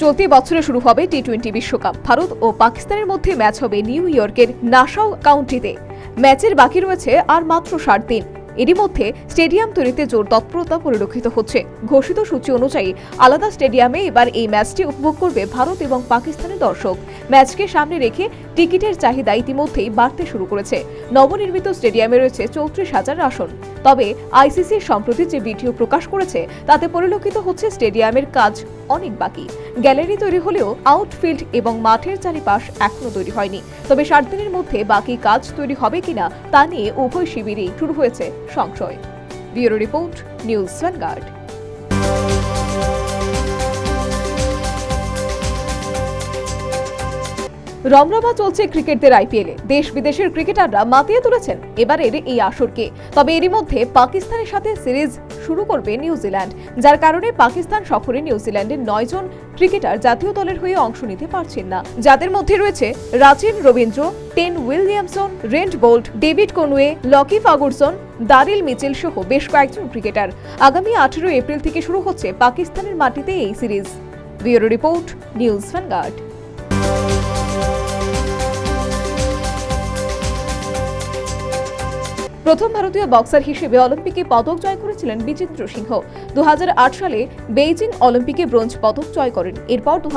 চলতি বছরে শুরু হবে টি টোয়েন্টি বিশ্বকাপ। ভারত ও পাকিস্তানের মধ্যে ম্যাচ হবে নিউ ইয়র্কের নাসাও কাউন্টিতে। ম্যাচের বাকি রয়েছে আর মাত্র ষাট দিন। এরই মধ্যে স্টেডিয়াম তৈরিতে জোর তৎপরতা পরিলক্ষিত হচ্ছে। ঘোষিত সূচি অনুযায়ী আলাদা স্টেডিয়ামে এবার এই ম্যাচটি উপভোগ করবে ভারত এবং পাকিস্তানের দর্শক। ম্যাচকে সামনে রেখে টিকিটের চাহিদা ইতিমধ্যেই বাড়তে শুরু করেছে। নবনির্মিত স্টেডিয়ামে রয়েছে চৌত্রিশ হাজার আসন। তবে আইসিসি সম্প্রতি যে ভিডিও প্রকাশ করেছে, তাতে পরিলক্ষিত হচ্ছে স্টেডিয়ামের কাজ অনেক বাকি। গ্যালারি তৈরি হলেও আউটফিল্ড এবং মাঠের চারিপাশ এখনও তৈরি হয়নি। তবে সাত দিনের মধ্যে বাকি কাজ তৈরি হবে কিনা তা নিয়ে উভয় শিবিরেই শুরু হয়েছে সংশয়। ব্যুরো রিপোর্ট, নিউজ ভ্যানগার্ড রমরমা চলছে ক্রিকেটদের আইপিএলে। দেশ বিদেশের ক্রিকেটাররা মাতিয়ে তুলেছেন এবারের এই আসরকে। তবে এরই মধ্যে পাকিস্তানের সাথে সিরিজ শুরু করবে নিউজিল্যান্ড, যার কারণে পাকিস্তান সফরে নিউজিল্যান্ডের নয়জন ক্রিকেটার জাতীয় দলের হয়ে অংশ নিতে পারছেন না। যাদের মধ্যে রয়েছে Rachin Ravindra, Kane Williamson, Trent Boult, David Conway Lockie Ferguson Daryl Mitchell সহ বেশ কয়েকজন ক্রিকেটার। আগামী আঠেরো এপ্রিল থেকে শুরু হচ্ছে পাকিস্তানের মাটিতে এই series. Bureau report, news Vanguard প্রথম ভারতীয় বক্সার হিসেবে অলিম্পিকে পদক জয় করেছিলেন বিচিত্র সিংহ। দু সালে বেইজিং অলিম্পিকে ব্রোঞ্জ পদক জয় করেন। এরপর দু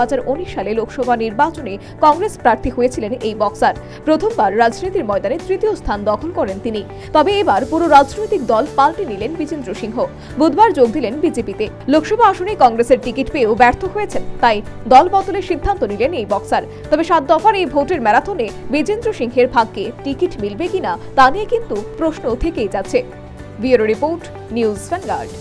সালে লোকসভা নির্বাচনে কংগ্রেস প্রার্থী হয়েছিলেন এই বক্সার। প্রথমবার রাজনীতির ময়দানে তৃতীয় স্থান দখল করেন তিনি। তবে এবার পুরো রাজনৈতিক দল পাল্টে নিলেন বিচিত্র সিংহ। বুধবার যোগ দিলেন বিজেপিতে। লোকসভা আসনে কংগ্রেসের টিকিট পেয়েও ব্যর্থ হয়েছেন, তাই দল বদলের সিদ্ধান্ত নিলেন এই বক্সার। তবে সাত দফার এই ভোটের ম্যারাথনে বিজেন্দ্র সিংহের ভাগ্যে টিকিট মিলবে কিনা তা নিয়ে কিন্তু প্রশ্ন থেকেই যাচ্ছে। Bureau report news vanguard